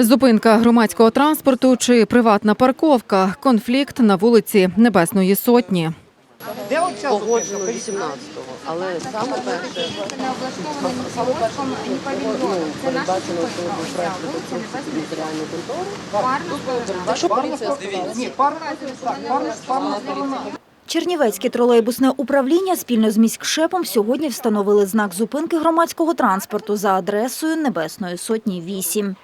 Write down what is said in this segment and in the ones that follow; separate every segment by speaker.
Speaker 1: Зупинка громадського транспорту чи приватна парковка. Конфлікт на вулиці Небесної Сотні.
Speaker 2: Де
Speaker 3: погоджено 18-го, але саме перше саме перше передбачено проект територіальної контори.
Speaker 4: Чернівецьке тролейбусне управління спільно з міськшепом сьогодні встановили знак зупинки громадського транспорту за адресою Небесної Сотні 8.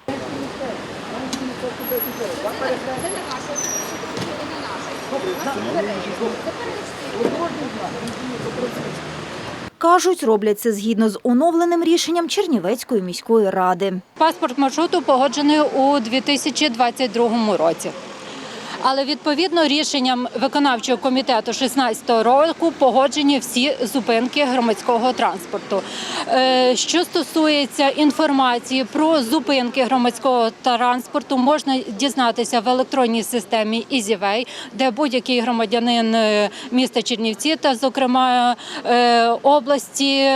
Speaker 4: Кажуть, роблять це згідно з оновленим рішенням Чернівецької міської ради.
Speaker 5: Паспорт маршруту погоджений у 2022 році. Але відповідно рішенням виконавчого комітету 16 року погоджені всі зупинки громадського транспорту. Е, Що стосується інформації про зупинки громадського транспорту, можна дізнатися в електронній системі EasyWay, де будь-який громадянин е, міста Чернівці та, зокрема, е, області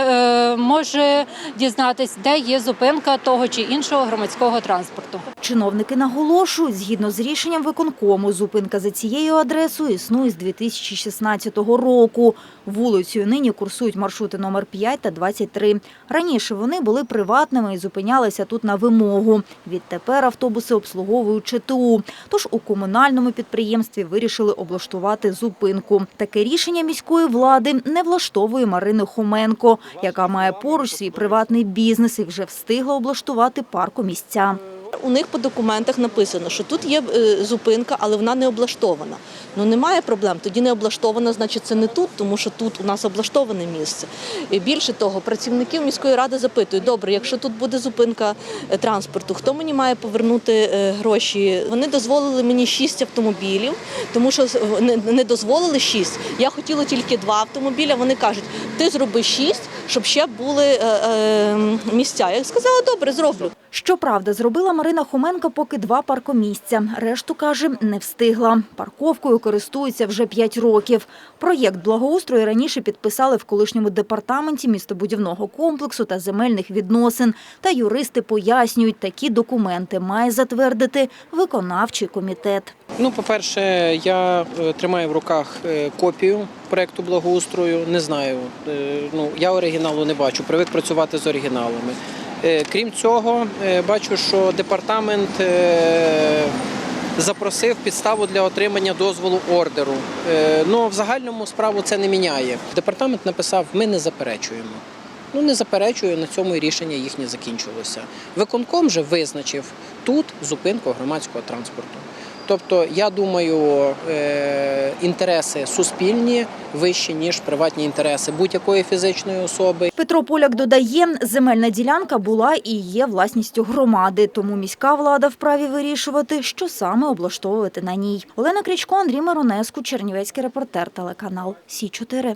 Speaker 5: може дізнатися, де є зупинка того чи іншого громадського транспорту.
Speaker 4: Чиновники наголошують, згідно з рішенням виконкому, зупинка за цією адресою існує з 2016 року. Вулицею нині курсують маршрути номер 5 та 23. Раніше вони були приватними і зупинялися тут на вимогу. Відтепер автобуси обслуговують ЧТУ. Тож у комунальному підприємстві вирішили облаштувати зупинку. Таке рішення міської влади не влаштовує Марини Хоменко, яка має поруч свій приватний бізнес і вже встигла облаштувати паркомісця.
Speaker 6: У них по документах написано, що тут є е, зупинка, але вона не облаштована. Ну немає проблем. Тоді не облаштована, значить це не тут, тому що тут у нас облаштоване місце. І більше того, працівників міської ради запитують: добре, якщо тут буде зупинка е, транспорту, хто мені має повернути е, гроші? Вони дозволили мені шість автомобілів, тому що не, дозволили шість. Я хотіла тільки два автомобіля. Вони кажуть, ти зроби шість, щоб ще були місця. Я сказала, добре, зроблю.
Speaker 4: Щоправда, зробила Марина Хоменко поки два паркомісця. Решту, каже, не встигла. Парковкою користується вже п'ять років. Проєкт благоустрою раніше підписали в колишньому департаменті містобудівного комплексу та земельних відносин. Та юристи пояснюють, такі документи має затвердити виконавчий комітет.
Speaker 7: Ну, по-перше, я е, тримаю в руках е, копію проекту благоустрою. Не знаю. е, Ну я оригіналу не бачу. Привик працювати з оригіналами. Е, Крім цього, е, бачу, що департамент е, запросив підставу для отримання дозволу ордеру. Ну в загальному справу це не міняє. Департамент написав: ми не заперечуємо. Ну не заперечую, на цьому і рішення їхнє закінчилося. Виконком же визначив тут зупинку громадського транспорту. Тобто, я думаю, е, інтереси суспільні вищі ніж приватні інтереси будь-якої фізичної особи.
Speaker 4: Петро Поляк додає, земельна ділянка була і є власністю громади, тому міська влада вправі вирішувати, що саме облаштовувати на ній. Олена Крічко, Андрій Миронеску, Чернівецький репортер, телеканал Сі 4